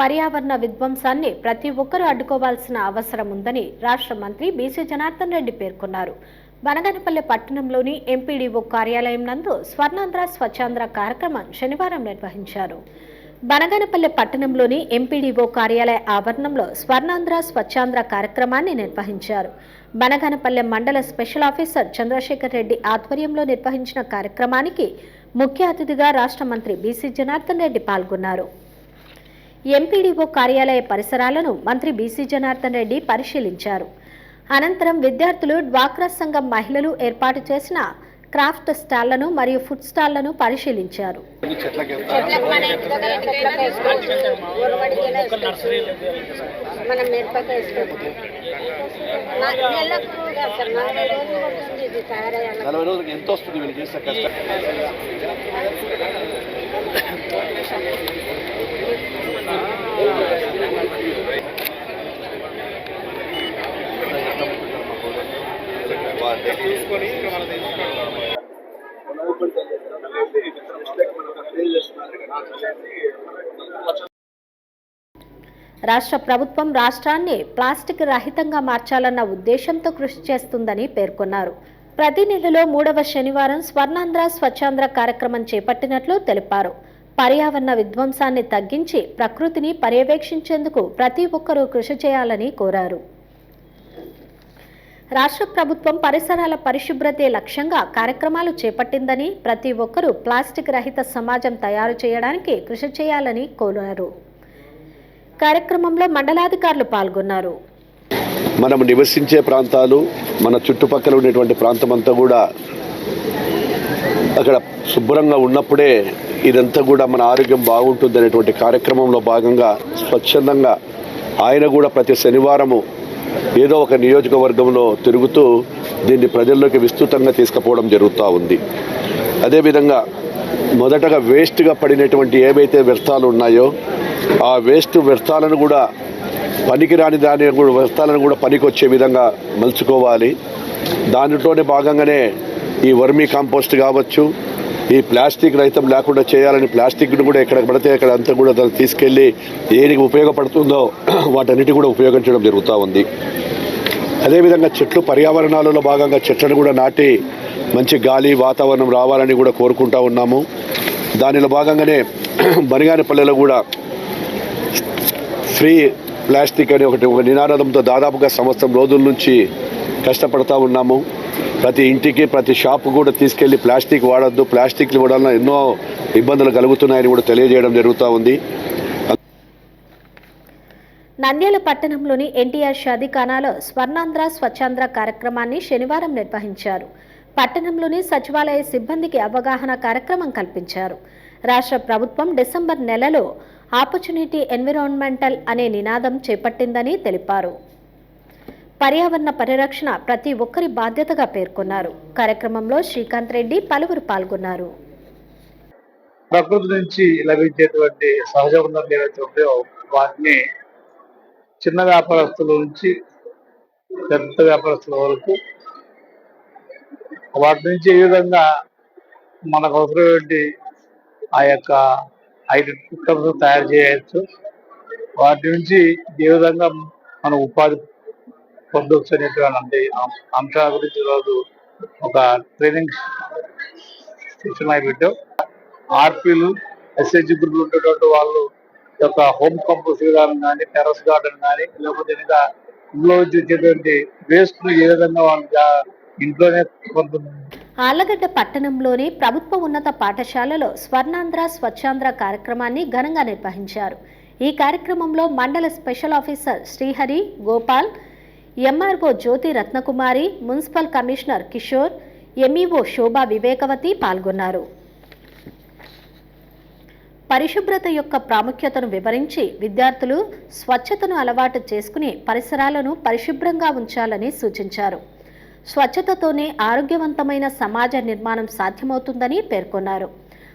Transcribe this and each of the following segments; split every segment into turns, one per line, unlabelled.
పర్యావరణ విధ్వంసాన్ని ప్రతి ఒక్కరూ అడ్డుకోవాల్సిన అవసరం ఉందని రాష్ట్ర మంత్రి బీసీ జనార్దన్ రెడ్డి పేర్కొన్నారు. బనగనపల్లె పట్టణంలోని ఎంపీడీఓ కార్యాలయం నందు స్వర్ణాంధ్ర స్వచ్ఛాంధ్ర కార్యక్రమం శనివారం నిర్వహించారు. బనగనపల్లె పట్టణంలోని ఎంపీడీఓ కార్యాలయ ఆవరణంలో స్వర్ణాంధ్ర స్వచ్ఛాంధ్ర కార్యక్రమాన్ని నిర్వహించారు. బనగనపల్లె మండల స్పెషల్ ఆఫీసర్ చంద్రశేఖర్ రెడ్డి ఆధ్వర్యంలో నిర్వహించిన కార్యక్రమానికి ముఖ్య అతిథిగా రాష్ట్ర మంత్రి బీసీ జనార్దన్ రెడ్డి పాల్గొన్నారు. ఎంపీడీఓ కార్యాలయ పరిసరాలను మంత్రి బీసీ జనార్దన్ రెడ్డి పరిశీలించారు. అనంతరం విద్యార్థులు డ్వాక్రా సంఘం మహిళలు ఏర్పాటు చేసిన క్రాఫ్ట్ స్టాళ్ళను మరియు ఫుడ్ స్టాళ్ళను పరిశీలించారు. రాష్ట్ర ప్రభుత్వం రాష్ట్రాన్ని ప్లాస్టిక్ రహితంగా మార్చాలన్న ఉద్దేశంతో కృషి చేస్తుందని పేర్కొన్నారు. ప్రతి నెలలో మూడవ శనివారం స్వర్ణాంధ్ర స్వచ్ఛాంధ్ర కార్యక్రమం చేపట్టినట్లు తెలిపారు. పర్యావరణ విధ్వంసాన్ని తగ్గించి ప్రకృతిని పర్యవేక్షించేందుకు ప్రతి ఒక్కరూ కృషి చేయాలని కోరారు. రాష్ట్ర ప్రభుత్వం పరిసరాల పరిశుభ్రతే లక్ష్యంగా కార్యక్రమాలు చేపట్టిందని ప్రతి ఒక్కరూ ప్లాస్టిక్ రహిత సమాజం తయారు చేయడానికి కృషి చేయాలని కోరారు. కార్యక్రమంలో మండలాధికారులు పాల్గొన్నారు.
మనం నివసించే ప్రాంతాలు మన చుట్టుపక్కల ఉండేటువంటి ప్రాంతం అంతా కూడా అక్కడ శుభ్రంగా ఉన్నప్పుడే ఇదంతా కూడా మన ఆరోగ్యం బాగుంటుంది అనేటువంటి కార్యక్రమంలో భాగంగా స్వచ్ఛందంగా ఆయన కూడా ప్రతి శనివారము ఏదో ఒక నియోజకవర్గంలో తిరుగుతూ దీన్ని ప్రజల్లోకి విస్తృతంగా తీసుకుపోవడం జరుగుతూ ఉంది. అదేవిధంగా మొదటగా వేస్ట్గా పడినటువంటి ఏవైతే వ్యర్థాలు ఉన్నాయో ఆ వేస్ట్ వ్యర్థాలను కూడా పనికిరాని దాని కూడా వ్యర్థాలను కూడా పనికి వచ్చే విధంగా మలుచుకోవాలి. దానిలోనే భాగంగానే ఈ వర్మీ కాంపోస్ట్ కావచ్చు ఈ ప్లాస్టిక్ రహితం లేకుండా చేయాలని ప్లాస్టిక్ను కూడా ఎక్కడ పడితే అక్కడ అంతా కూడా దాన్ని తీసుకెళ్ళి దేనికి ఉపయోగపడుతుందో వాటన్నిటి కూడా ఉపయోగించడం జరుగుతూ ఉంది. అదేవిధంగా చెట్లు పర్యావరణాలలో భాగంగా చెట్లను కూడా నాటి మంచి గాలి వాతావరణం రావాలని కూడా కోరుకుంటా ఉన్నాము. దానిలో భాగంగానే బనిగానిపల్లెలో కూడా ఫ్రీ ప్లాస్టిక్ అనే ఒకటి ఒక నినాదంతో దాదాపుగా సంవత్సరం రోజుల నుంచి కష్టపడతా ఉన్నాము. ప్రతి ఇంటికి ప్రతి షాప్ కూడా తీసుకెళ్ళి ప్లాస్టిక్ వాడొద్దు. ప్లాస్టిక్ వలన ఎన్నో ఇబ్బందులు కలుగుతున్నాయని కూడా తెలియజేయడం జరుగుతూ ఉంది.
నంద్యాల పట్టణంలోని ఎన్టీఆర్ షాదీఖానాలో స్వర్ణాంధ్ర స్వచ్ఛాంధ్ర కార్యక్రమాన్ని శనివారం నిర్వహించారు. పట్టణంలోని సచివాలయ సిబ్బందికి అవగాహన కార్యక్రమం కల్పించారు. రాష్ట్ర ప్రభుత్వం డిసెంబర్ నెలలో ఆపర్చునిటీ ఎన్విరాన్మెంటల్ అనే నినాదం చేపట్టిందని తెలిపారు. పర్యావరణ పరిరక్షణ ప్రతి ఒక్కరి బాధ్యతగా పేర్కొన్నారు. కార్యక్రమంలో శ్రీకాంత్ రెడ్డి పలువురు పాల్గొన్నారు.
ప్రకృతి నుంచి లభించేటువంటి సహజ వనరులు ఏవైతే ఉంటాయో వాటిని చిన్న వ్యాపారస్తుల నుంచి పెద్ద వ్యాపారస్తుల వరకు వాటి నుంచి ఏ విధంగా మనకు అవసరమైనటువంటి ఆ యొక్క ఐటమ్స్ తయారు చేయవచ్చు. వాటి నుంచి ఏ విధంగా మనం ఉపాధి పొందొచ్చు అనేటువంటి అం- అంశాల గురించి ఈరోజు ఒక ట్రైనింగ్ శిక్షణ పెట్టాం. ఆర్పీలు ఎస్హెచ్ గ్రూప్ ఉండేటువంటి వాళ్ళు యొక్క హోమ్ కంపోస్ట్ విధానం కానీ టెరస్ గార్డెన్ కానీ లేకపోతే ఇంకా ఇంట్లో వచ్చేటువంటి వేస్ట్ ఏ విధంగా వాళ్ళు ఇంట్లోనే
ఆళ్ళగడ్డ పట్టణంలోని ప్రభుత్వ ఉన్నత పాఠశాలలో స్వర్ణాంధ్ర స్వచ్ఛాంధ్ర కార్యక్రమాన్ని ఘనంగా నిర్వహించారు. ఈ కార్యక్రమంలో మండల special officer Srihari Gopal MRO Jyothi Ratnakumari municipal commissioner Kishore MEO Shobha Vivekavathi పాల్గొన్నారు. పరిశుభ్రత యొక్క ప్రాముఖ్యతను వివరించి విద్యార్థులు స్వచ్ఛతను అలవాటు చేసుకుని పరిసరాలను పరిశుభ్రంగా ఉంచాలని సూచించారు. స్వచ్ఛతతోనే ఆరోగ్యవంతమైన సమాజ నిర్మాణం సాధ్యమవుతుందని పేర్కొన్నారు.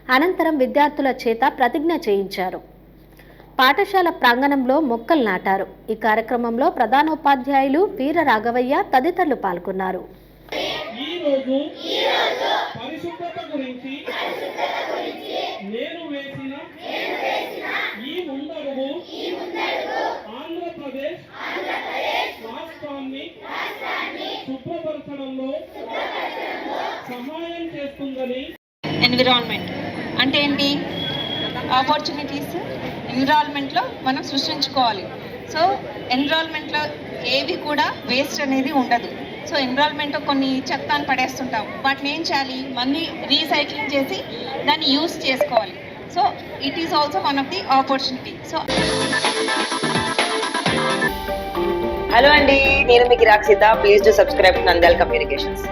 అనంతరం విద్యార్థుల చేత ప్రతిజ్ఞ చేయించారు. పాఠశాల ప్రాంగణంలో మొక్కలు నాటారు. ఈ కార్యక్రమంలో ప్రధానోపాధ్యాయులు వీర రాఘవయ్య తదితరులు పాల్గొన్నారు.
ఎన్విరాన్మెంట్ అంటే ఏంటి? ఆపర్చునిటీస్ ఎన్విరాన్మెంట్లో మనం సృష్టించుకోవాలి. సో ఎన్విరాన్మెంట్లో ఏవి కూడా వేస్ట్ అనేది ఉండదు. సో ఎన్విరాన్మెంట్ కొన్ని చెత్తాన్ని పడేస్తుంటాం. వాటిని ఏం చేయాలి? మళ్ళీ రీసైక్లింగ్ చేసి దాన్ని యూస్ చేసుకోవాలి. So it is also one of the opportunity so
hello అండి నేను మీకు Rakshitha please to subscribe Nandal communications